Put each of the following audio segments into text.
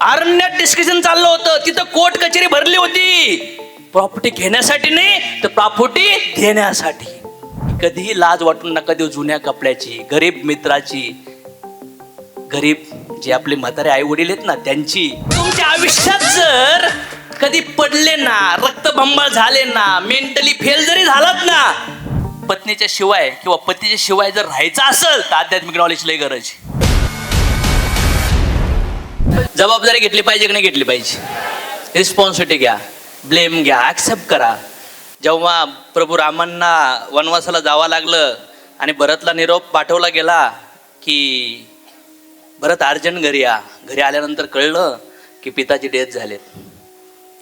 अरण्यात डिस्कशन चाललं होतं. तिथं कोर्ट कचेरी भरली होती. प्रॉपर्टी घेण्यासाठी नाही तर प्रॉपर्टी देण्यासाठी. कधीही लाज वाटून नका देऊ जुन्या कपड्याची गरीब मित्राची. गरीब जे आपले म्हातारे आई वडील आहेत ना त्यांची. तुमच्या आयुष्यात जर कधी पडले ना रक्तबंबाळ झाले ना मेंटली फेल जरी झालात ना पत्नीच्या शिवाय किंवा पतीच्या शिवाय जर राहायचं असेल तर आध्यात्मिक नॉलेज लय गरज आहे. जबाबदारी घेतली पाहिजे की नाही घेतली पाहिजे? रिस्पॉन्सिबिलिटी घ्या ब्लेम घ्या ॲक्सेप्ट करा. जेव्हा प्रभू रामांना वनवासाला जावं लागलं आणि भरतला निरोप पाठवला गेला की भरत अर्जंट घरी या. घरी आल्यानंतर कळलं की पिताची डेथ झालेत.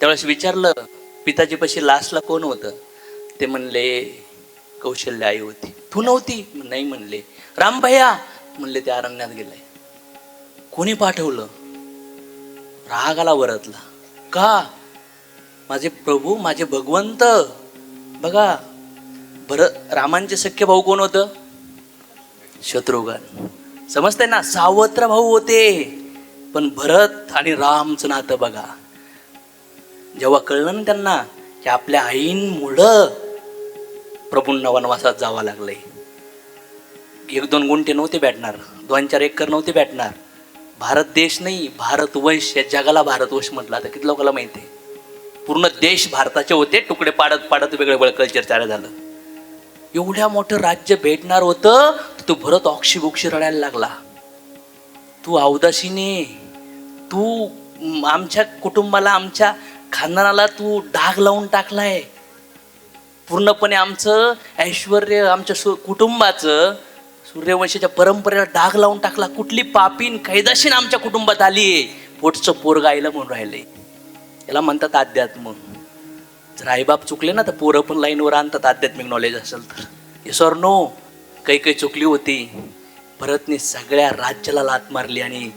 त्यावेळेस विचारलं पिताजी पशी लास्टला कोण होतं? ते म्हणले कौशल्य आई होती. तू नव्हती? नाही म्हणले. राम भैया म्हणले ते अरण्यात गेले कोणी पाठवलं? राग आला वरतला. का? माझे प्रभू माझे भगवंत. बघा भरत रामांचे सख्य भाऊ कोण होतं? शत्रुघ्न. समजतंय ना सावत्र भाऊ होते. पण भरत आणि रामचं नातं बघा. जेव्हा कळलं ना त्यांना की आपल्या आईंमुळं प्रभूंना वनवासात जावं लागलंय. एक दोन गुंठे नव्हते भेटणार. दोन चार एकर नव्हते भेटणार. भारत देश नाही भारतवंश या जगाला भारतवंश म्हटलं आता किती लोकांना माहिती आहे? पूर्ण देश भारताचे होते तुकडे पाडत पाडत वेगळं वेगळं कल्चर तयार झालं. एवढ्या मोठं राज्य भेटणार होतं तो तू भरत ऑक्षी बोक्षी रडायला लागला. तू अवदासीने तू आमच्या कुटुंबाला आमच्या खानदानाला तू डाग लावून टाकलाय. पूर्णपणे आमचं ऐश्वर आमच्या सु कुटुंबाचं सूर्यवंशीच्या परंपरेला डाग लावून टाकला. कुठली पापीन कैदाशीन आमच्या कुटुंबात आली? पोटचं पोर गायला म्हणून राहिले. याला म्हणतात अध्यात्म जर आईबाप चुकले ना तर पोरं पण लाईनवर आणतात. आध्यात्मिक नॉलेज असेल तर. येस और नो काही काही चुकली होती. भरतने सगळ्या राज्याला लात मारली आणि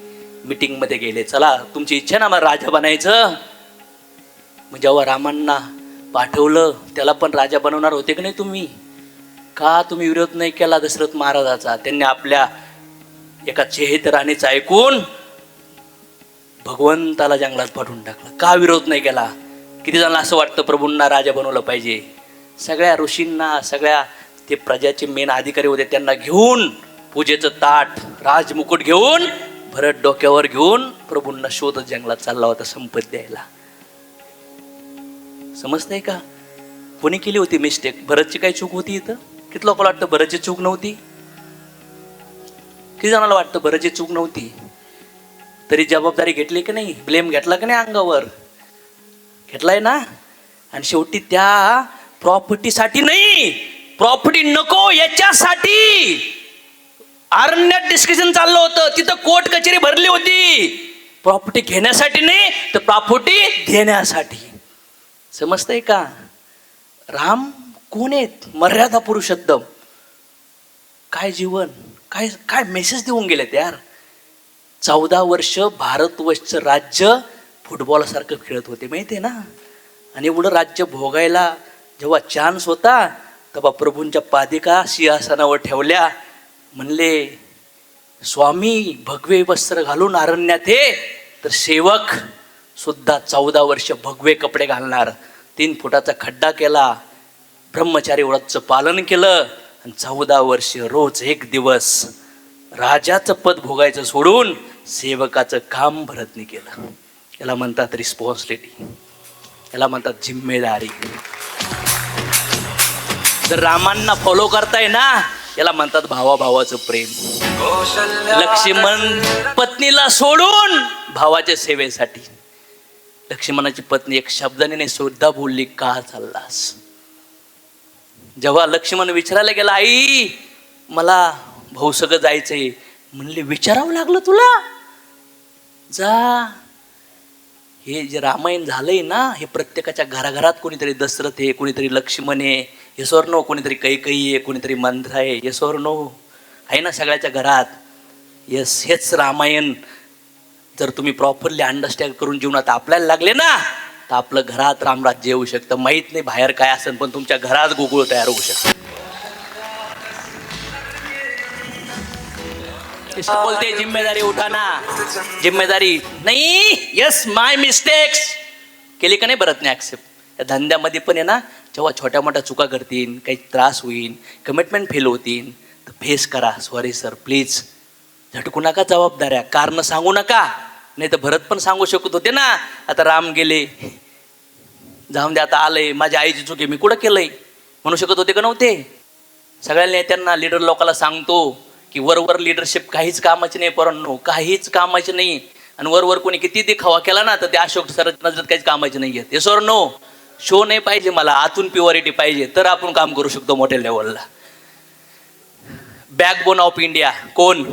मीटिंगमध्ये गेले. चला तुमची इच्छा ना मला राजा बनायचं. मग जेव्हा रामांना पाठवलं त्याला पण राजा बनवणार होते की नाही तुम्ही? का तुम्ही विरोध नाही केला दशरथ महाराजाचा? त्यांनी आपल्या एका चेहेत राणीचं ऐकून भगवंताला जंगलात पाठवून टाकलं. का विरोध नाही केला? किती जणांना असं वाटतं प्रभूंना राजा बनवलं पाहिजे? सगळ्या ऋषींना सगळ्या ते प्रजाचे मेन अधिकारी होते त्यांना घेऊन पूजेचं ताट राजमुकुट घेऊन भरत डोक्यावर घेऊन प्रभूंना शोधत जंगलात चालला होता संपत द्यायला. समजतंय का? कोणी केली होती मिस्टेक भरतची काही चूक होती इथं? किती लोकांना वाटतं बरंची चूक नव्हती? किती जणांना वाटतं बरंची चूक नव्हती? तरी जबाबदारी घेतली की नाही? ब्लेम घेतला की नाही अंगावर? घेतलाय ना? आणि शेवटी त्या प्रॉपर्टीसाठी नाही. प्रॉपर्टी नको याच्यासाठी. अरण्यात डिस्कशन चाललं होतं. तिथं कोर्ट कचेरी भरली होती. प्रॉपर्टी घेण्यासाठी नाही तर प्रॉपर्टी देण्यासाठी. समजतंय का? राम कोण आहेत? मर्यादा पुरुषोत्तम काय जीवन? काय काय मेसेज देऊन गेलेत यार? चौदा वर्ष भारतवर्षचं राज्य फुटबॉलसारखं खेळत होते माहिती आहे ना? आणि एवढं राज्य भोगायला जेव्हा चान्स होता तेव्हा प्रभूंच्या पादिका सिंहासनावर ठेवल्या. म्हणले स्वामी भगवे वस्त्र घालून अरण्यात हे तर सेवक सुद्धा चौदा वर्ष भगवे कपडे घालणार. तीन फुटाचा खड्डा केला. ब्रह्मचारी व्रतचं पालन केलं आणि चौदा वर्ष रोज एक दिवस राजाचं पद भोगायचं सोडून सेवकाचं काम भरतने केलं. याला म्हणतात रिस्पॉन्सिबिलिटी याला म्हणतात जिम्मेदारी. जर रामांना फॉलो करताय ना याला म्हणतात भावा भावाचं प्रेम. लक्ष्मण पत्नीला सोडून भावाच्या सेवेसाठी. लक्ष्मणाची पत्नी एक शब्दाने सुद्धा बोलली का चाललास? जेव्हा लक्ष्मण विचारायला गेला आई मला भाऊ सगळं जायचंय. म्हणले विचारावं लागलं तुला? जा. हे जे रामायण झालंय ना हे प्रत्येकाच्या घराघरात कोणीतरी दशरथ आहे कोणीतरी लक्ष्मण आहे हे नो हो, कोणीतरी कैकई आहे कोणीतरी मंत्र आहे हे नो हो. आहे ना सगळ्याच्या घरात? येस हेच रामायण. जर तुम्ही प्रॉपरली अंडरस्टँड करून जीवनात आपल्याला लागले ना तर आपलं घरात रामराज्य येऊ शकतं. माहीत नाही बाहेर काय असेल पण तुमच्या घरात गोकुळ तयार होऊ शकतं. बोलते जिम्मेदारी उठाना जिम्मेदारी. नाही यस माय मिस्टेक्स केली का नाही बरत नाही ॲक्सेप्ट या धंद्यामध्ये पण आहे ना जेव्हा छोट्या मोठ्या चुका करतील काही त्रास होईल कमिटमेंट फेल होतील तर फेस करा. सॉरी सर प्लीज झटकू नका जबाबदाऱ्या. कारण सांगू नका. नाही तर भरत पण सांगू शकत होते ना. आता राम गेले. जाऊन दे आता आलंय माझ्या आईची चुकी मी कुठं केलंय? म्हणू शकत होते का नव्हते? सगळ्या नेत्यांना लीडर लोकांना सांगतो की वरवर लिडरशिप काहीच कामाची नाही परंतु काहीच कामाची नाही. आणि वरवर कोणी किती दिखावा केला ना तर ते अशोक सर नजर काहीच कामाचे नाही आहेत. सर नो शो नाही पाहिजे मला आतून प्युअरिटी पाहिजे तर आपण काम करू शकतो मोठ्या लेवलला बॅकबोन ऑफ इंडिया कोण?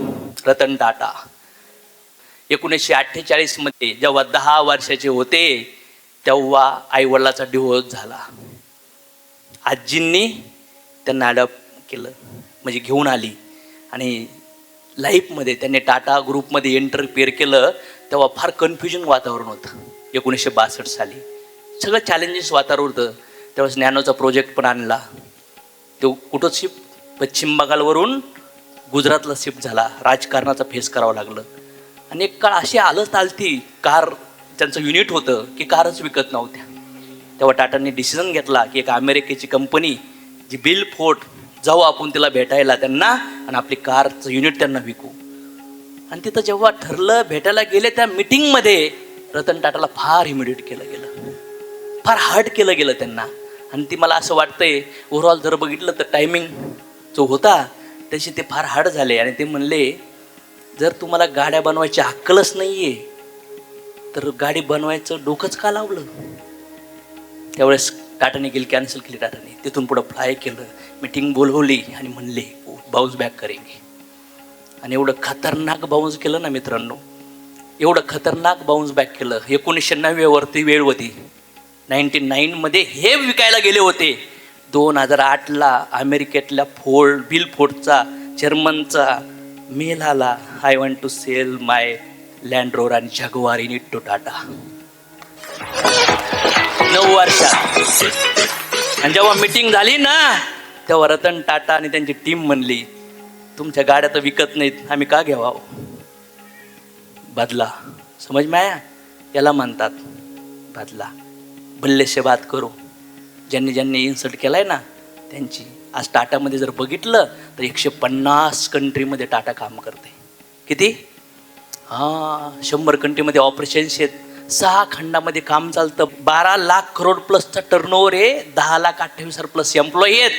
रतन टाटा. एकोणीसशे अठ्ठेचाळीसमध्ये जेव्हा दहा वर्षाचे होते तेव्हा आईवडिलाचा डिवोर्स झाला. आजींनी त्यांना अडॉप्ट केलं. म्हणजे घेऊन आली. आणि लाईफमध्ये त्यांनी टाटा ग्रुपमध्ये एंटरफिअर केलं तेव्हा फार कन्फ्युजन वातावरण होतं. एकोणीसशे बासष्ट साली. सगळं चॅलेंजेस वातावरण होतं. त्यावेळेस नॅनोचा प्रोजेक्ट पण आणला. तो कुठं शिफ्ट पश्चिम बंगालवरून गुजरातला शिफ्ट झाला. राजकारणाचा फेस करावं लागलं. आणि एक काळ अशी आलं आलती. कार त्यांचं युनिट होतं की कारच विकत नव्हत्या. तेव्हा टाटांनी डिसिजन घेतला की एक अमेरिकेची कंपनी जी बिल फोर्ट जाऊ आपण तिला भेटायला त्यांना आणि आपली कारचं युनिट त्यांना विकू. आणि तिथं जेव्हा ठरलं भेटायला गेले त्या मिटिंगमध्ये रतन टाटाला फार इमिडिएट केलं गेलं. फार हार्ड केलं गेलं त्यांना. आणि ती मला असं वाटतंय ओव्हरऑल जर बघितलं तर टायमिंग जो होता त्याशी ते फार हार्ड झाले. आणि ते म्हणले जर तुम्हाला गाड्या बनवायची अक्कलच नाही आहे तर गाडी बनवायचं डोकंच का लावलं? त्यावेळेस टाटाने गेली कॅन्सल केली टाटाने. तिथून पुढं फ्लाय केलं मीटिंग बोलवली आणि म्हणले बाउन्स बॅक करेंगे. आणि एवढं खतरनाक बाउन्स केलं ना मित्रांनो. एवढं खतरनाक बाउन्स बॅक केलं. एकोणीसशे नव्वेवरती वेळ होती. नाईन्टी नाईनमध्ये हे विकायला गेले होते. दोन हजार आठला अमेरिकेतल्या फोर्ड बिल फोर्डचा जर्मनचा मेल आला I want to sell my Land Rover आणि जगवार इन टू टाटा नऊ वर्षात. आणि जेव्हा मीटिंग झाली ना तेव्हा रतन टाटा आणि त्यांची टीम म्हणली तुमच्या गाड्या तर विकत नाहीत आम्ही का घ्यावा? बदला. समज माया? याला म्हणतात बदला. बल्लेशे बात करू. ज्यांनी ज्यांनी इन्सल्ट केलाय ना त्यांची. आज टाटामध्ये जर बघितलं तर एकशे पन्नास कंट्रीमध्ये टाटा काम करते. किती? हां शंभर कंट्रीमध्ये ऑपरेशन्स आहेत. सहा खंडामध्ये काम चालतं. बारा लाख करोड प्लसचा टर्नओव्हर आहे. दहा लाख अठ्ठावीस हजार प्लस एम्प्लॉई आहेत.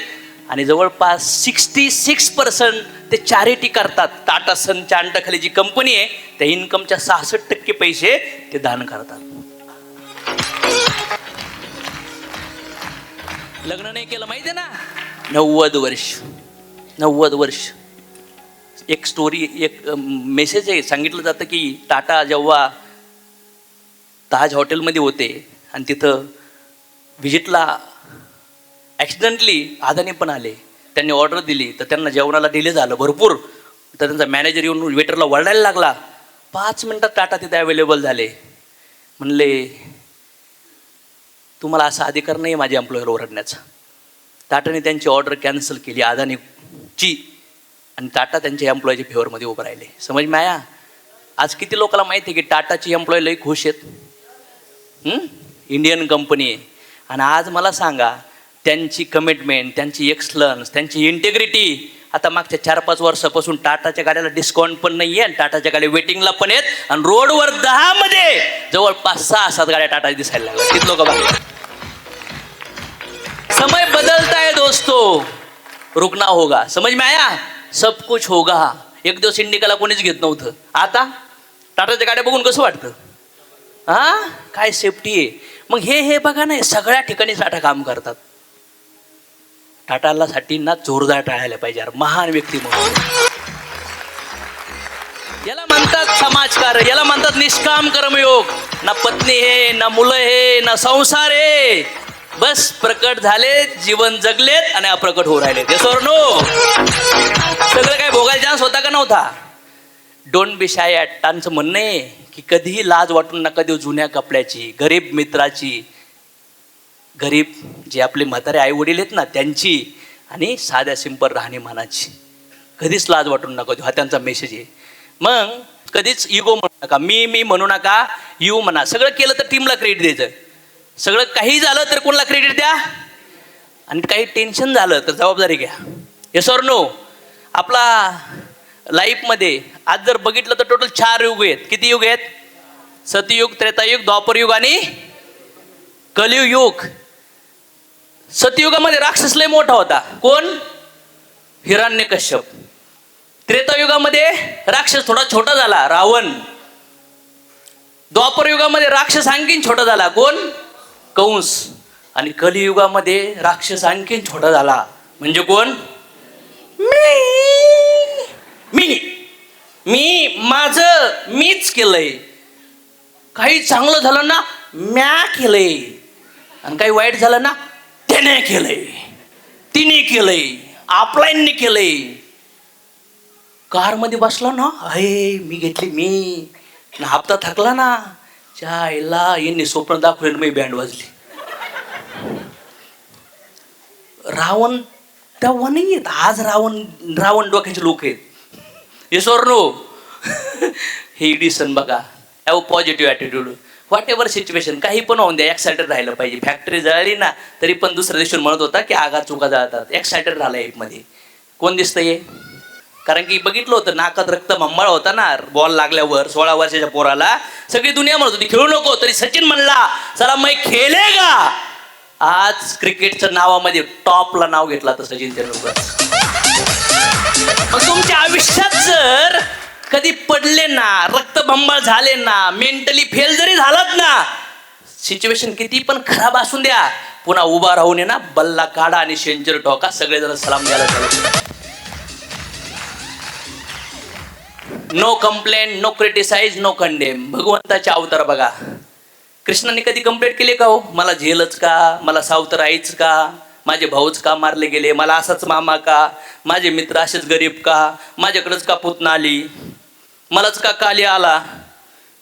आणि जवळपास सिक्स्टी सिक्स पर्सेंट ते चॅरिटी करतात. टाटा सनच्या अंडाखाली जी कंपनी आहे त्या इन्कमच्या सहासष्ट टक्के पैसे ते दान करतात. लग्न नाही केलं माहिती आहे ना? नव्वद वर्ष. नव्वद वर्ष. एक स्टोरी एक मेसेज आहे. सांगितलं जातं की टाटा जेव्हा ताज हॉटेलमध्ये होते आणि तिथं व्हिजिटला ॲक्सिडेंटली आदाने पण आले. त्यांनी ऑर्डर दिली. तर त्यांना जेवणाला डिले झालं भरपूर. तर त्यांचा मॅनेजर येऊन वेटरला वळायला लागला. पाच मिनटात टाटा तिथे अवेलेबल झाले. म्हणले तुम्हाला असा अधिकार नाही माझ्या एम्प्लॉयर ओरडण्याचा. टाटाने त्यांची ऑर्डर कॅन्सल केली. अदानीची आणि टाटा त्यांच्या एम्प्लॉयच्या फेवरमध्ये उभं राहिले. समज माया आज किती लोकांना माहिती आहे की टाटाची एम्प्लॉय लई खुश आहेत? इंडियन कंपनी आहे. आणि आज मला सांगा त्यांची कमिटमेंट त्यांची एक्सलन्स त्यांची इंटेग्रिटी आता मागच्या चार पाच वर्षापासून टाटाच्या गाड्याला डिस्काउंट पण नाही आहे आणि टाटाच्या गाड्या वेटिंगला पण आहेत. आणि रोडवर दहामध्ये जवळपास सहा सात गाड्या टाटा दिसायला लागल्या. किती लोक बघा समय बदलता दोस्तो. दोस्तों रुकना होगा. समज में आया सब कुछ होगा. एक दिवस इंडिकाला कोणीच घेत नव्हतं. आता टाटाच्या गाड्या बघून कसं वाटतं? हा? काय सेफ्टी आहे? मग हे हे बघा ना सगळ्या ठिकाणी टाटा काम करतात. टाटाला साठी ना जोरदार टाळायला पाहिजे यार. महान व्यक्ती म्हणून. याला म्हणतात समाजकार याला म्हणतात निष्काम कर्मयोग. ना पत्नी हे ना मुलं हे ना संसार हे बस प्रकट झाले जीवन जगलेत आणि अप्रकट होऊ राहिले. नो सगळं काय भोगायला चान्स होता का नव्हता? डोंट बी शाय अट्टांचं म्हणणं आहे की कधीही लाज वाटून नका देऊ जुन्या कपड्याची गरीब मित्राची. गरीब जे आपले म्हातारे आई वडील आहेत ना त्यांची आणि साध्या सिंपल राहणीमानाची. कधीच लाज वाटून नका देऊ. हा त्यांचा मेसेज आहे. मग कधीच इगो म्हणू नका. मी मी म्हणू नका. यू म्हणा. सगळं केलं तर टीमला क्रेडिट द्यायचं. सगळं काही झालं तर कोणाला क्रेडिट द्या? आणि काही टेन्शन झालं तर जबाबदारी घ्या. येस ऑर नो आपला लाईफमध्ये आज जर बघितलं तर टोटल चार युग आहेत. किती युग आहेत? सतयुग त्रेतायुग द्वापरयुग आणि कलियुग. सतयुगामध्ये राक्षस लय मोठा होता. कोण? हिरण्य कश्यप. त्रेतायुगामध्ये राक्षस थोडा छोटा झाला रावण. द्वापर युगामध्ये राक्षस आणखीन छोटा झाला. कोण? कंस आणि कलियुगामध्ये राक्षस आणखीन छोटा झाला. म्हणजे कोण? मी. मी. मी माझं मीच केलंय. काही चांगलं झालं ना म्या केलंय. आणि काही वाईट झालं ना त्याने केलंय. तिने केलंय. आपलाईनने केलंय. कारमध्ये बसला ना अरे मी घेतली मी. ना हप्ता थकला ना. चायला यांनी स्वप्न दाखवले मी बँड वाजली. रावण तेव्हा नाही येत. आज रावण रावण डोक्याचे लोक आहेत. हे नो हे इडिसन बघा. Have positive attitude whatever situation काही पण होऊन द्या एक्सायटेड राहिलं पाहिजे. फॅक्टरी जळली ना तरी पण दुसऱ्या दिवशी म्हणत होता की आगा चुका जळतात. एक्सायटेड राहिला मध्ये. कोण दिसतं हे कारण की बघितलं होतं नाकात रक्त मंबाळ होता ना बॉल लागल्यावर सोळा वर्षाच्या पोराला. सगळी दुनिया म्हणत होती खेळू नको. तरी सचिन म्हणला चला मै खेळेगा आज क्रिकेटच्या नावामध्ये टॉपला नाव घेतला तर सचिन तेंडुलकर. मग तुमच्या आयुष्यात जर कधी पडले ना रक्तबंबाळ झाले ना मेंटली फेल जरी झालात ना सिच्युएशन किती पण खराब असून द्या पुन्हा उभा राहून ये ना बल्ला काढा आणि सेंचुरी टोका सगळेजण सलाम द्यायला no complaint no criticise no condemn भगवंताचे अवतार बघा. कृष्णाने कधी कंप्लेंट केली का हो? मला झेलच का? मला सावतर आईच का? माझे भाऊच का मारले गेले? मला असाच मामा का? माझे मित्र असेच गरीब का? माझ्याकडेच का पुतना आली? मलाच का काली आला?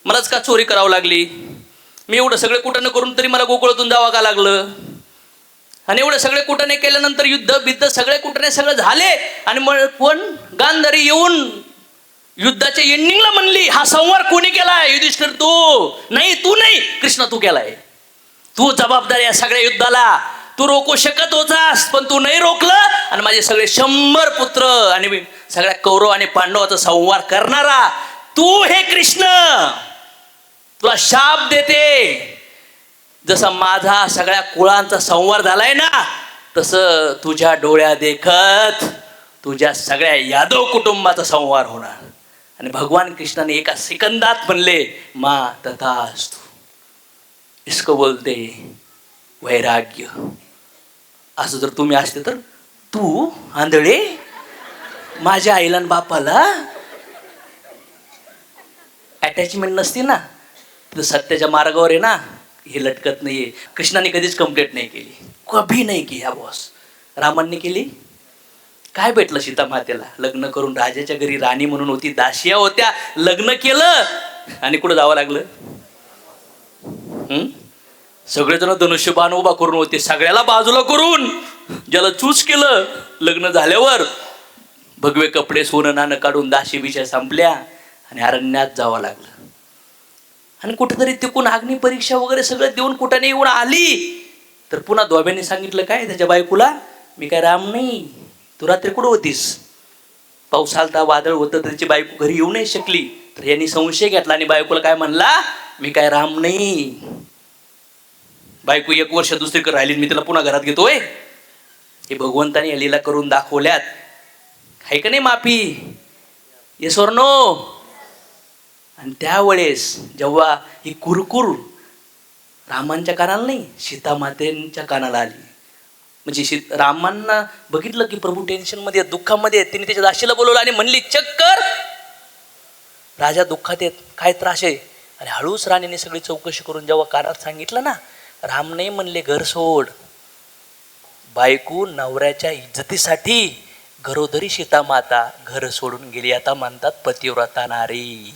मलाच का चोरी करावं लागली? मी एवढं सगळे कुठं करून तरी मला गोकुळातून जावं का लागलं? आणि एवढं सगळे कुठं केल्यानंतर युद्ध बिद्ध सगळे कुठं सगळं झाले. आणि मग कोण गांधारी येऊन युद्धाच्या एंडिंगला म्हणली हा संवार कोणी केलाय? युधिष्ठिर तू. नाही तू नाही. कृष्ण तू केलाय. तू जबाबदार या सगळ्या युद्धाला. तू रोखू शकत होतास पण तू नाही रोखलं. आणि माझे सगळे शंभर पुत्र आणि सगळ्या कौरव आणि पांडवाचा संवार करणारा तू हे कृष्ण. तुला शाप देते. जसा माझा सगळ्या कुळांचा संवार झालाय ना तस तुझ्या डोळ्या देखत तुझ्या सगळ्या यादव कुटुंबाचा संवार होणार. आणि भगवान कृष्णाने एका सेकंदात म्हणले मा तथास्तु. इसको बोलते वैराग्य. असं जर तुम्ही असते तर तू आंधळे माझ्या आईला बापाला अटॅचमेंट नसती ना. तर सत्याच्या मार्गावर आहे ना. हे लटकत नाहीये. कृष्णाने कधीच कंप्लेंट नाही केली. कभी नाही की ह्या बॉस रामांनी केली? काय भेटलं सीता मातेला? लग्न करून राजाच्या घरी राणी म्हणून होती दाशिया होत्या लग्न केलं. आणि कुठं जावं लागलं? हम्म? सगळेजण धनुष्यबाण उभा करून होते सगळ्याला बाजूला करून. ज्याला चूज केलं लग्न झाल्यावर भगवे कपडे सोनं नाणं काढून दाशी बिशा संपल्या आणि अरण्यात जावं लागलं. आणि कुठेतरी तिकून अग्नी परीक्षा वगैरे सगळं देऊन कुठं येऊन आली. तर पुन्हा धोब्याने सांगितलं काय त्याच्या बायकोला? मी काय राम नाही. तू रात्री कुठं होतीस? पाऊस आलता वादळ होतं त्याची बायको घरी येऊ नाही शकली. तर यांनी संशय घेतला आणि बायकोला काय म्हणला? मी काय राम नाही. बायको एक वर्ष दुसरीकडे राहिली मी तिला पुन्हा घरात घेतोय. हे भगवंताने या करून दाखवल्यात. आहे का नाही माफी? येस नो आणि त्यावेळेस जेव्हा ही कुरकुर रामांच्या कानाला नाही सीतामातेंच्या कानाला आली. म्हणजे श्री रामांना बघितलं की प्रभू टेन्शनमध्ये आहेत, दुःखामध्ये आहेत. तिने त्याच्या दाशीला बोलवलं आणि म्हणली चक्कर! राजा दुःखात आहेत. काय त्रास आहे? आणि हळूच राणीने सगळी चौकशी करून जेव्हा कानात सांगितलं ना राम नाही म्हणले घर सोड. बायको नवऱ्याच्या इज्जतीसाठी घरोदरी सीतामाता घर सोडून गेली. आता म्हणतात पतिव्रता नारी.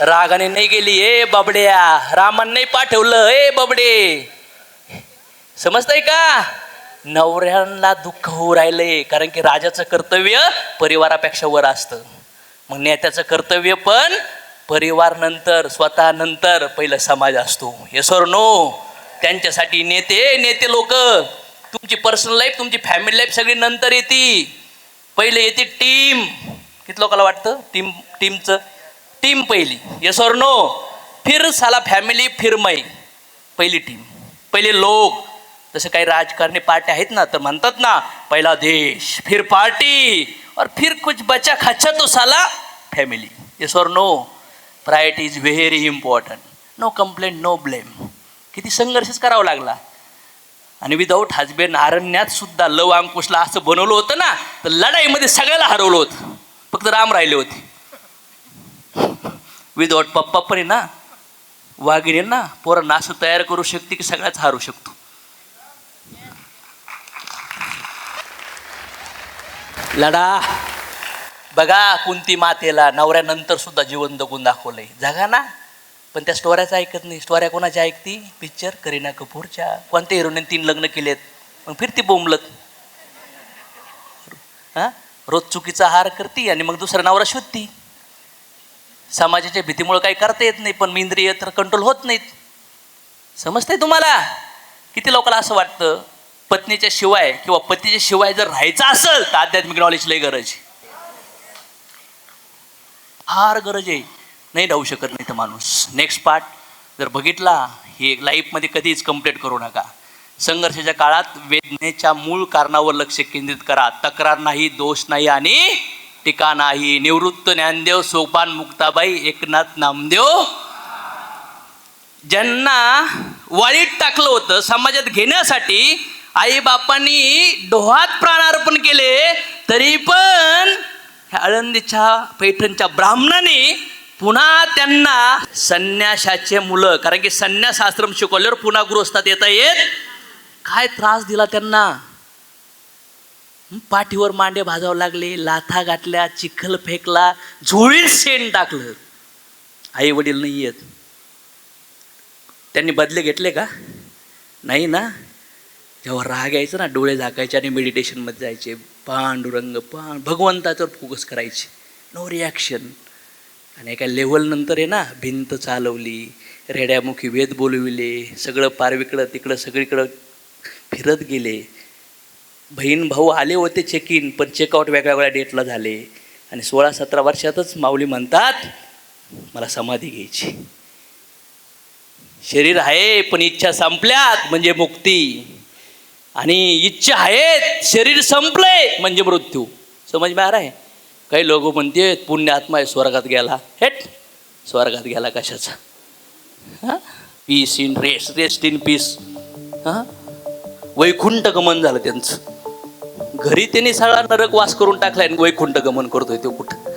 रागाने नाही गेली ए बाबड्या! रामाने नाही पाठवलं ए बाबडे! समजतंय का? नवऱ्यांना दुःख होऊ राहिलंय कारण की राजाचं कर्तव्य परिवारापेक्षा वर असतं. मग नेत्याचं कर्तव्य पण परिवार नंतर स्वतः नंतर पहिलं समाज असतो. हे सर नो त्यांच्यासाठी नेते नेते लोक. तुमची पर्सनल लाईफ तुमची फॅमिली लाईफ सगळी नंतर येते. पहिले येते टीम किती लोकांना वाटतं? टीम टीमचं टीम पहिली. येस और नो फिर साला फॅमिली फिर मै. पहिली टीम पहिले लोक. जसं काही राजकारणी पार्टी आहेत ना तर म्हणतात ना पहिला देश फिर पार्टी और फिर कुछ बचा खच्चा तो साला फॅमिली येस और no priority is very important no complaint no blame किती संघर्षच करावा लागला. आणि विदाऊट हजबेंड अरण्यात सुद्धा लव अंकुशला असं बनवलं होतं ना तर लढाईमध्ये सगळ्याला हरवलं होतं. फक्त राम राहिले होते. विदाऊट पप्पा पण आहे ना वाघिणी ना पोरांना असं तयार करू शकते की सगळ्याच हारू शकतो. लढा. बघा कुंती मातेला नवऱ्यानंतर सुद्धा जीवन जगून दाखवलंय. जगा ना. पण त्या स्टोऱ्याच ऐकत नाही. स्टोऱ्या कोणाच्या ऐकती? पिक्चर करीना कपूरच्या. कोणत्या हिरोने तीन लग्न केलेत? मग फिरती बोंबलत. हां? रोज चुकीचा हार करती आणि मग दुसरा नवरा शोधती. समाजाच्या भीतीमुळे काही करता येत नाही पण इंद्रिय तर कंट्रोल होत नाहीत. समजतंय तुम्हाला? किती लोकांना असं वाटतं? पत्नीच्या शिवाय किंवा पतीच्या शिवाय जर राहायचं असेल तर आध्यात्मिक नॉलेज लय गरज आहे. फार गरज आहे. नाही राहू शकत नाही तर माणूस. नेक्स्ट पार्ट जर बघितला हे लाईफमध्ये कधीच कंप्लीट करू नका. संघर्षाच्या काळात वेदनेच्या मूळ कारणावर लक्ष केंद्रित करा. तक्रार नाही दोष नाही आणि टीका नाही. निवृत्त ज्ञानदेव सोपान मुक्ताबाई एकनाथ नामदेव ज्यांना वाळीत टाकलं होतं समाजात घेण्यासाठी आई बापांनी डोहात प्राणार्पण केले तरी पण ह्या आळंदीच्या पैठणच्या ब्राह्मणाने पुन्हा त्यांना संन्यासाचे मुलं कारण की संन्यास आश्रम शिकवल्यावर पुन्हा गृहस्थात येता येत काय त्रास दिला त्यांना? पाठीवर मांडे भाजावं लागले लाथा गाठल्या चिखल फेकला झोळीत शेण टाकलं. आई वडील नाही येत. त्यांनी बदले घेतले का? नाही ना? जेव्हा राग यायचं ना डोळे झाकायचे आणि मेडिटेशनमध्ये जायचे. पांडुरंग पांड भगवंताच्यावर फोकस करायचे. नो रिॲक्शन आणि एका लेवलनंतर आहे ना भिंत चालवली रेड्यामुखी वेद बोलविले सगळं पारविकडं तिकडं सगळीकडं फिरत गेले. बहीण भाऊ आले होते चेक इन पण चेकआउट वेगळ्या वेगळ्या डेटला झाले. आणि सोळा सतरा वर्षातच माऊली म्हणतात मला समाधी घ्यायची. शरीर आहे पण इच्छा संपल्यात म्हणजे मुक्ती. आणि इच्छा आहेत शरीर संपलंय म्हणजे मृत्यू. समज बाहेर आहे. काही लोक म्हणते पुण्य आत्मा आहे स्वर्गात गेला. हेट स्वर्गात गेला कशाचा? हां? Peace in rest rest in peace हां? वैकुंठ गमन झालं त्यांचं. घरी त्यांनी सगळा नरक वास करून टाकलाय आणि वैकुंठ गमन करतोय तो कुठं?